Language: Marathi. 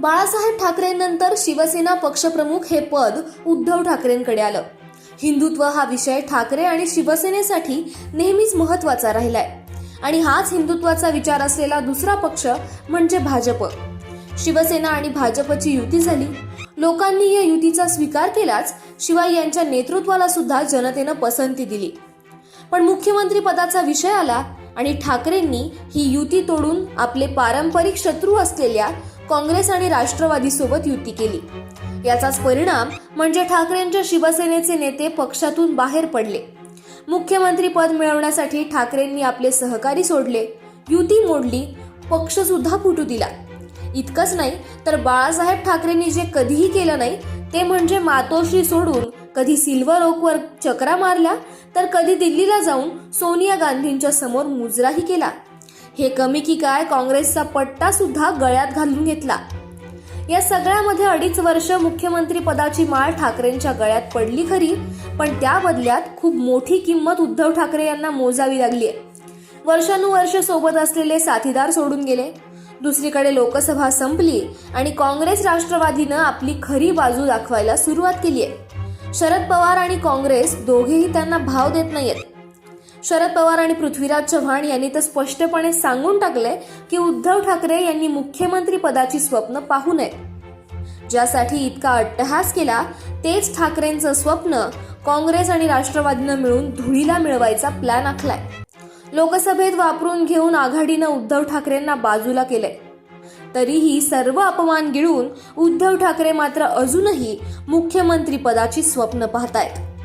बाळासाहेब ठाकरेंनंतर शिवसेना पक्षप्रमुख हे पद उद्धव ठाकरेंकडे आलं. हिंदुत्व हा विषय ठाकरे आणि शिवसेनेसाठी नेहमीच महत्त्वाचा राहिलाय. आणि हाच हिंदुत्वाचा विचार असलेला दुसरा पक्ष म्हणजे भाजप. शिवसेना आणि भाजपची युती झाली. लोकांनी या युतीचा स्वीकार केलाच शिवाय यांच्या नेतृत्वाला सुद्धा जनतेनं पसंती दिली. पण मुख्यमंत्री पदाचा विषय आला आणि ठाकरेंनी ही युती तोडून आपले पारंपरिक शत्रू असलेल्या काँग्रेस आणि राष्ट्रवादी सोबत युती केली. याचाच परिणाम म्हणजे ठाकरेंच्या शिवसेनेचे नेते पक्षातून बाहेर पडले. मुख्यमंत्री पद मिळवण्यासाठी ठाकरेंनी आपले सहकारी सोडले. युती मोडली पक्ष सुद्धा फुटू दिला. इतकंच नाही तर बाळासाहेब ठाकरेंनी जे कधीही केलं नाही ते म्हणजे मातोश्री सोडून कधी सिल्वर ओकवर चक्रा मारल्या तर कधी दिल्लीला जाऊन सोनिया गांधींच्या समोर मुजराही केला. हे कमी की काय काँग्रेसचा पट्टा सुद्धा गळ्यात घालून घेतला. या सगळ्यामध्ये अडीच वर्ष मुख्यमंत्री पदाची माळ ठाकरेंच्या गळ्यात पडली खरी पण त्या बदल्यात खूप मोठी किंमत उद्धव ठाकरे यांना मोजावी लागली आहे. वर्षानुवर्ष सोबत असलेले साथीदार सोडून गेले. दुसरीकडे लोकसभा संपली आणि काँग्रेस राष्ट्रवादीनं आपली खरी बाजू दाखवायला सुरुवात केली आहे. शरद पवार आणि काँग्रेस दोघेही त्यांना भाव देत नाहीयेत. शरद पवार आणि पृथ्वीराज चव्हाण यांनी तर स्पष्टपणे सांगून टाकले की उद्धव ठाकरे यांनी मुख्यमंत्री पदाची स्वप्न पाहू नये. ज्यासाठी इतका अट्टहास केला तेच ठाकरेंचं स्वप्न काँग्रेस आणि राष्ट्रवादीनं मिळून धुळीला मिळवायचा प्लॅन आखलाय. लोकसभेत वापरून घेऊन आघाडीनं उद्धव ठाकरेंना बाजूला केलंय. तरीही सर्व अपमान गिळून उद्धव ठाकरे मात्र अजूनही मुख्यमंत्री पदाची स्वप्न पाहतायत.